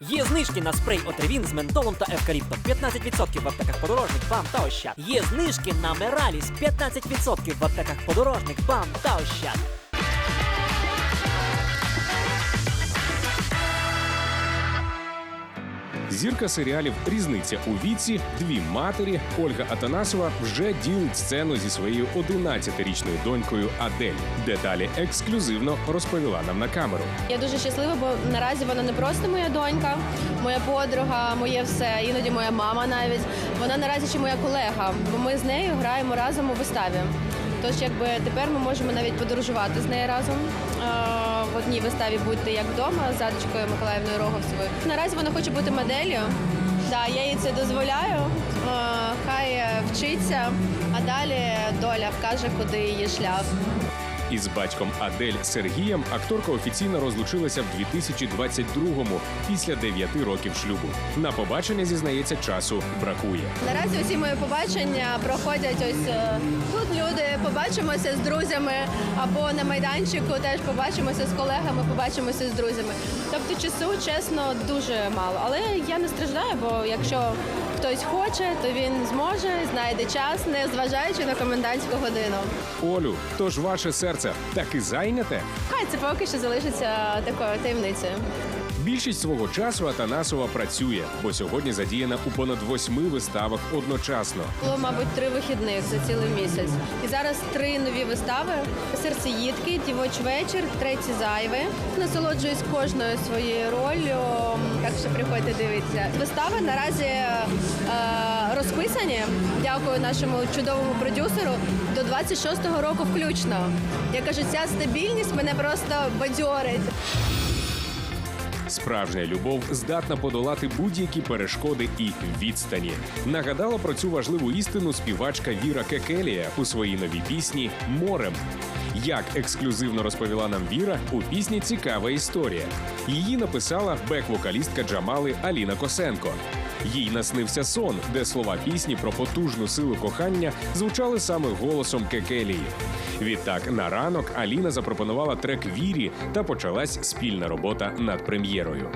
Є знижки на спрей Отривін з ментолом та евкаліптом. 15% в аптеках подорожник, бам та ощад. Є знижки на Мераліс. 15% в аптеках подорожник, бам та ощад. Зірка серіалів Різниця у віці, дві матері Ольга Атанасова вже ділить сцену зі своєю 11-річною донькою Адель. Деталі ексклюзивно розповіла нам на камеру. Я дуже щаслива, бо наразі вона не просто моя донька, моя подруга, моє все, іноді моя мама навіть. Вона наразі ще моя колега, бо ми з нею граємо разом у виставі. Тож, якби тепер ми можемо навіть подорожувати з нею разом. В одній виставі будьте як вдома з Адочкою Миколаївною Роговцевою. Наразі вона хоче бути моделлю. Да, я їй це дозволяю. Хай вчиться, а далі доля вкаже, куди її шлях. Із батьком Адель Сергієм акторка офіційно розлучилася в 2022-му після 9 років шлюбу. На побачення зізнається, часу бракує. Наразі усі мої побачення проходять ось е, тут. Люди побачимося з друзями або на майданчику теж побачимося з колегами, побачимося з друзями. Тобто часу, чесно, дуже мало. Але я не страждаю, бо якщо хтось хоче, то він зможе, знайде час, не зважаючи на комендантську годину. Олю, тож ваше серце таки зайняте? Хай це поки що залишиться такою таємницею. Більшість свого часу Атанасова працює, бо сьогодні задіяна у понад восьми виставах одночасно. Було, мабуть, три вихідних за цілий місяць. І зараз три нові вистави: серцеїдки, дівоч вечір, третій зайве. Насолоджуюсь кожною своєю роллю. Так що приходьте дивитися. Вистави наразі розписані. Дякую нашому чудовому продюсеру до 26-го року включно. Я кажу, ця стабільність мене просто бадьорить. Справжня любов здатна подолати будь-які перешкоди і відстані. Нагадала про цю важливу істину співачка Віра Кекелія у своїй новій пісні Морем. Як ексклюзивно розповіла нам Віра, у пісні цікава історія. Її написала бек-вокалістка Джамали Аліна Косенко. Їй наснився сон, де слова пісні про потужну силу кохання звучали саме голосом Кекелії. Відтак на ранок Аліна запропонувала трек Вірі та почалась спільна робота над прем'єрою.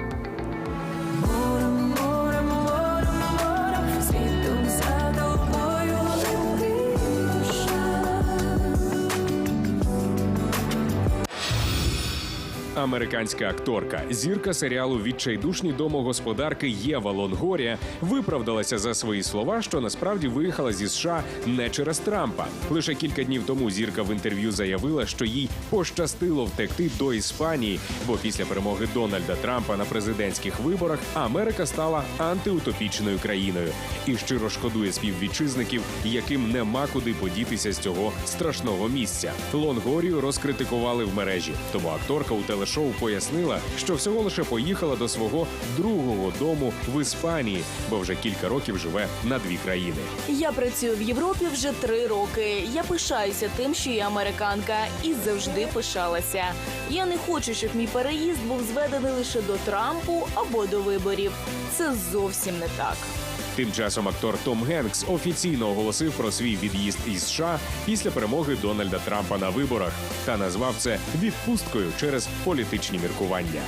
Американська акторка, зірка серіалу Відчайдушні домогосподарки Єва Лонгорія виправдалася за свої слова, що насправді виїхала зі США не через Трампа. Лише кілька днів тому зірка в інтерв'ю заявила, що їй пощастило втекти до Іспанії, бо після перемоги Дональда Трампа на президентських виборах Америка стала антиутопічною країною і щиро шкодує співвітчизників, яким нема куди подітися з цього страшного місця. Лонгорію розкритикували в мережі. Тому акторка у телешоу пояснила, що всього лише поїхала до свого другого дому в Іспанії, бо вже кілька років живе на дві країни. Я працюю в Європі вже три роки. Я пишаюся тим, що я американка, і завжди пишалася. Я не хочу, щоб мій переїзд був зведений лише до Трампу або до виборів. Це зовсім не так. Тим часом актор Том Генкс офіційно оголосив про свій від'їзд із США після перемоги Дональда Трампа на виборах та назвав це відпусткою через політичні міркування.